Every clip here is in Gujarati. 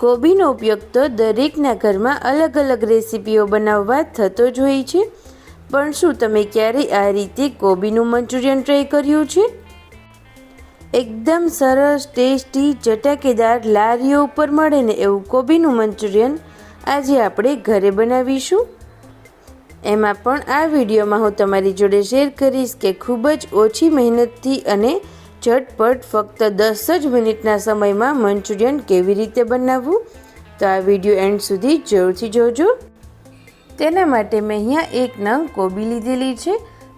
કોબીનો ઉપયોગ તો દરેકના ઘરમાં અલગ અલગ રેસીપીઓ બનાવવા થતો જ હોય છે. પણ શું તમે ક્યારેય આ રીતે કોબીનું મંચુરિયન ટ્રાય કર્યું છે? એકદમ સરસ, ટેસ્ટી, ચટાકેદાર, લારીઓ ઉપર મળે ને એવું કોબીનું મંચુરિયન આજે આપણે ઘરે બનાવીશું. એમાં પણ આ વિડીયોમાં હું તમારી જોડે શેર કરીશ કે ખૂબ જ ઓછી મહેનતથી અને ઝટપટ ફક્ત દસ જ મિનિટના સમયમાં મંચુરિયન કેવી રીતે બનાવવું? તો આ વીડિયો એન્ડ સુધી જરૂરથી જોજો. તેના માટે મેં અહીંયા એક નંગ કોબી લીધેલી છે.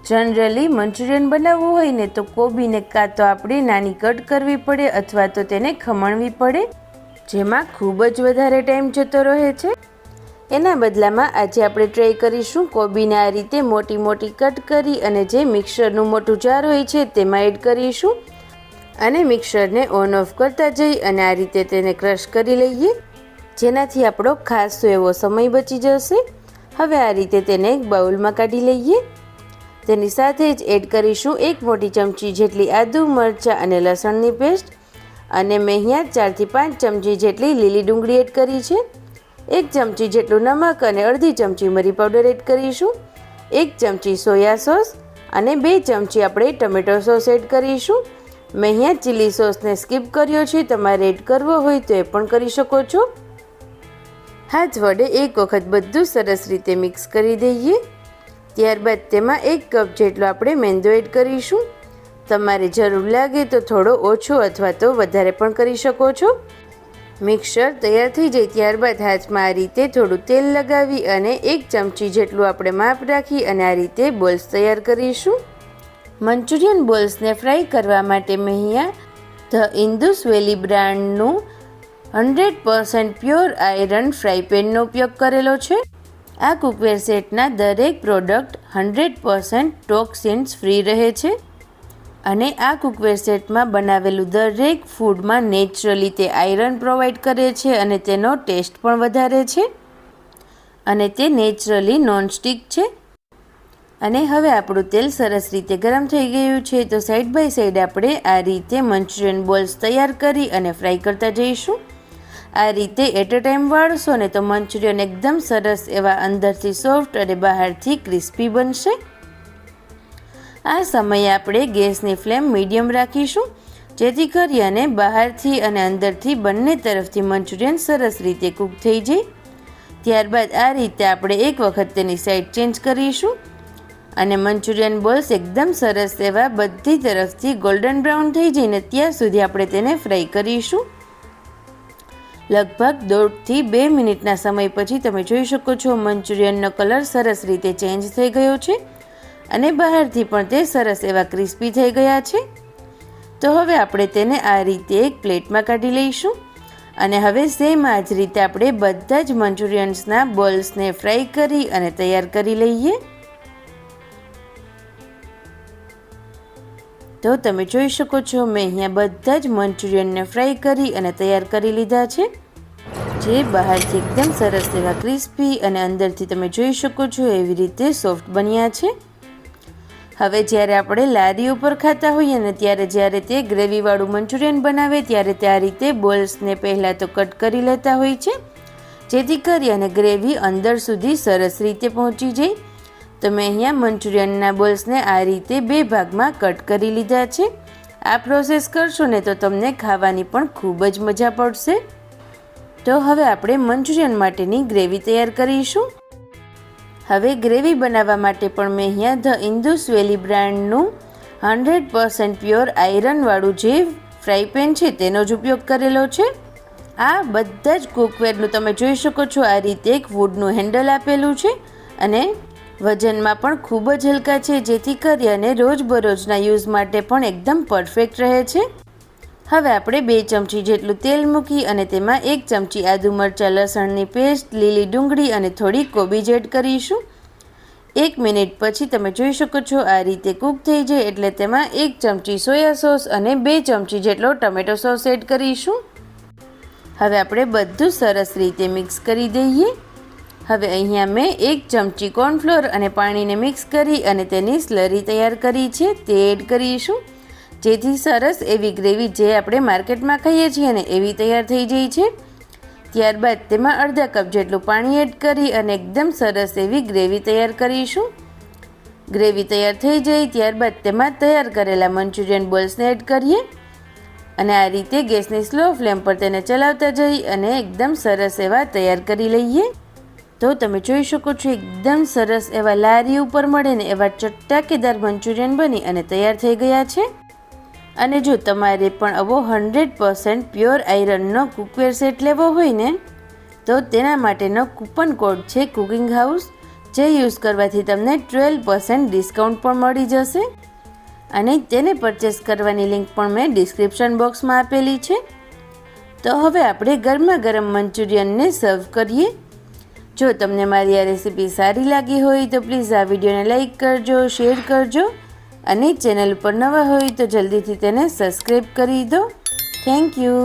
જનરલી મંચુરિયન બનાવવું હોય ને તો કોબીને કાં તો આપણે નાની કટ કરવી પડે અથવા તો તેને ખમણવી પડે, જેમાં ખૂબ જ વધારે ટાઈમ જતો રહે છે. એના બદલામાં આજે આપણે ટ્રાય કરીશું કોબીને આ રીતે મોટી મોટી કટ કરી અને જે મિક્સરનું મોટું જાર હોય છે તેમાં એડ કરીશું. અને મિક્સરને ઓન ઓફ કરતા જઈ અને આ રીતે તેને ક્રશ કરી લઈએ. જેનાથી આપણો ખાસો એવો સમય બચી જશે. હવે આ રીતે તેને એક બાઉલમાં કાઢી લઈએ. તેની સાથે જ એડ કરીશું એક મોટી ચમચી જેટલી આદુ, મરચાં અને લસણની પેસ્ટ. અને મેં અહીંયા ચારથી પાંચ ચમચી જેટલી લીલી ડુંગળી એડ કરી છે. એક ચમચી જેટલું નમક અને અડધી ચમચી મરી પાવડર એડ કરીશું. એક ચમચી સોયા સોસ અને બે ચમચી આપણે ટમેટો સોસ એડ કરીશું. મેં અહીંયા ચીલી સોસને સ્કીપ કર્યો છે. તમારે એડ કરવો હોય તો એ પણ કરી શકો છો. હાથ વડે એક વખત બધું સરસ રીતે મિક્સ કરી દઈએ. ત્યારબાદ તેમાં એક કપ જેટલો આપણે મેંદો એડ કરીશું. તમારે જરૂર લાગે તો થોડો ઓછો અથવા તો વધારે પણ કરી શકો છો. મિક્સર તૈયાર થઈ જાય ત્યારબાદ હાથમાં આ રીતે થોડું તેલ લગાવી અને એક ચમચી જેટલું આપણે માપ રાખી અને આ રીતે બોલ્સ તૈયાર કરીશું. મંચુરિયન બોલ્સને ફ્રાય કરવા માટે મેં અહીંયા ધ ઇન્દુસ વેલી બ્રાન્ડનું hundred percent pure iron fry પેનનો ઉપયોગ કરેલો છે. આ કુકવેર સેટના દરેક product hundred percent toxins free રહે છે અને આ કુકવેર સેટમાં બનાવેલું દરેક ફૂડમાં નેચરલી તે આયરન પ્રોવાઈડ કરે છે અને તેનો ટેસ્ટ પણ વધારે છે અને તે નેચરલી નોનસ્ટિક છે. અને હવે આપણું તેલ સરસ રીતે ગરમ થઈ ગયું છે, તો સાઈડ બાય સાઈડ આપણે આ રીતે મંચુરિયન બોલ્સ તૈયાર કરી અને ફ્રાય કરતા જઈશું. આ રીતે એટ અ ટાઈમ વાળશો ને તો મંચુરિયન એકદમ સરસ એવા અંદરથી સોફ્ટ અને બહારથી ક્રિસ્પી બનશે. આ સમયે આપણે ગેસની ફ્લેમ મીડિયમ રાખીશું, જેથી કરી અને બહારથી અને અંદરથી બંને તરફથી મંચુરિયન સરસ રીતે કૂક થઈ જાય. ત્યારબાદ આ રીતે આપણે એક વખત તેની સાઈડ ચેન્જ કરીશું. અને મંચુરિયન બોલ્સ એકદમ સરસ એવા બધી તરફથી ગોલ્ડન બ્રાઉન થઈ જઈને ત્યાં સુધી આપણે તેને ફ્રાય કરીશું. લગભગ દોઢથી બે મિનિટના સમય પછી તમે જોઈ શકો છો મંચુરિયનનો કલર સરસ રીતે ચેન્જ થઈ ગયો છે અને બહારથી પણ તે સરસ એવા ક્રિસ્પી થઈ ગયા છે. તો હવે આપણે તેને આ રીતે એક પ્લેટમાં કાઢી લઈશું અને હવે સેમ આ જ રીતે આપણે બધા જ મંચુરિયન્સના બોલ્સને ફ્રાય કરી અને તૈયાર કરી લઈએ. તો તમે જોઈ શકો છો, મેં અહીંયા બધા જ મંચુરિયનને ફ્રાય કરી અને તૈયાર કરી લીધા છે. જે બહારથી એકદમ સરસ એવા ક્રિસ્પી અને અંદરથી તમે જોઈ શકો છો એવી રીતે સોફ્ટ બન્યા છે. હવે જ્યારે આપણે લારી ઉપર ખાતા હોઈએ ને ત્યારે જ્યારે તે ગ્રેવીવાળું મંચુરિયન બનાવે ત્યારે તે આ રીતે બોલ્સને પહેલાં તો કટ કરી લેતા હોય છે, જેથી કરી અને ગ્રેવી અંદર સુધી સરસ રીતે પહોંચી જાય. તો મેં અહીંયા મંચુરિયનના બોલ્સને આ રીતે બે ભાગમાં કટ કરી લીધા છે. આ પ્રોસેસ કરશો ને તો તમને ખાવાની પણ ખૂબ જ મજા પડશે. તો હવે આપણે મંચુરિયન માટેની ગ્રેવી તૈયાર કરીશું. હવે ગ્રેવી બનાવવા માટે પણ મેં અહીંયા ધ ઇન્દુસ વેલી બ્રાન્ડનું હંડ્રેડ પર્સન્ટ પ્યોર આયરનવાળું જે ફ્રાય પેન છે તેનો જ ઉપયોગ કરેલો છે. આ બધા જ કુકવેરનું તમે જોઈ શકો છો આ રીતે એક વુડનું હેન્ડલ આપેલું છે અને વજનમાં પણ ખૂબ જ હલકા છે, જેથી કરી અને રોજબરોજના યુઝ માટે પણ એકદમ પરફેક્ટ રહે છે. હવે આપણે બે ચમચી જેટલું તેલ મૂકી અને તેમાં એક ચમચી આદુ મરચાં, લસણની પેસ્ટ, લીલી ડુંગળી અને થોડી કોબીજ એડ કરીશું. એક મિનિટ પછી તમે જોઈ શકો છો, આ રીતે કૂક થઈ જાય એટલે તેમાં એક ચમચી સોયા સોસ અને બે ચમચી જેટલો ટમેટો સોસ એડ કરીશું. હવે આપણે બધું સરસ રીતે મિક્સ કરી દઈએ. હવે અહીંયા મેં એક ચમચી કોર્નફ્લોર અને પાણીને મિક્સ કરી અને તેની સ્લરી તૈયાર કરી છે, તે એડ કરીશું. જેથી સરસ એવી ગ્રેવી જે આપણે માર્કેટમાં ખાઈએ છીએ ને એવી તૈયાર થઈ જાય છે. ત્યારબાદ તેમાં અડધા કપ જેટલું પાણી એડ કરી અને એકદમ સરસ એવી ગ્રેવી તૈયાર કરીશું. ગ્રેવી તૈયાર થઈ જાય ત્યારબાદ તેમાં તૈયાર કરેલા મંચુરિયન બોલ્સને એડ કરીએ. અને આ રીતે ગેસની સ્લો ફ્લેમ પર તેને ચલાવતા જઈ અને એકદમ સરસ એવા તૈયાર કરી લઈએ. તો તમે જોઈ શકો છો એકદમ સરસ એવા લારી ઉપર મળે ને એવા ચટાકેદાર મંચુરિયન બની અને તૈયાર થઈ ગયા છે. અને જો તમારે પણ આવો હંડ્રેડ પર્સન્ટ પ્યોર આયરનનો કુકવેર સેટ લેવો હોય ને, તો તેના માટેનો કૂપન કોડ છે કુકિંગ હાઉસ, જે યુઝ કરવાથી તમને ટ્વેલ્વ પર્સન્ટ ડિસ્કાઉન્ટ પણ મળી જશે. અને તેને પરચેસ કરવાની લિંક પણ મેં ડિસ્ક્રિપ્શન બોક્સમાં આપેલી છે. તો હવે આપણે ગરમા ગરમ મંચુરિયનને સર્વ કરીએ. જો તમને મારી આ રેસીપી સારી લાગી હોય તો પ્લીઝ આ વિડીયોને લાઇક કરજો, શેર કરજો અને ચેનલ પર નવા હોય તો જલ્દીથી તેને સબસ્ક્રાઈબ કરી દો. Thank you.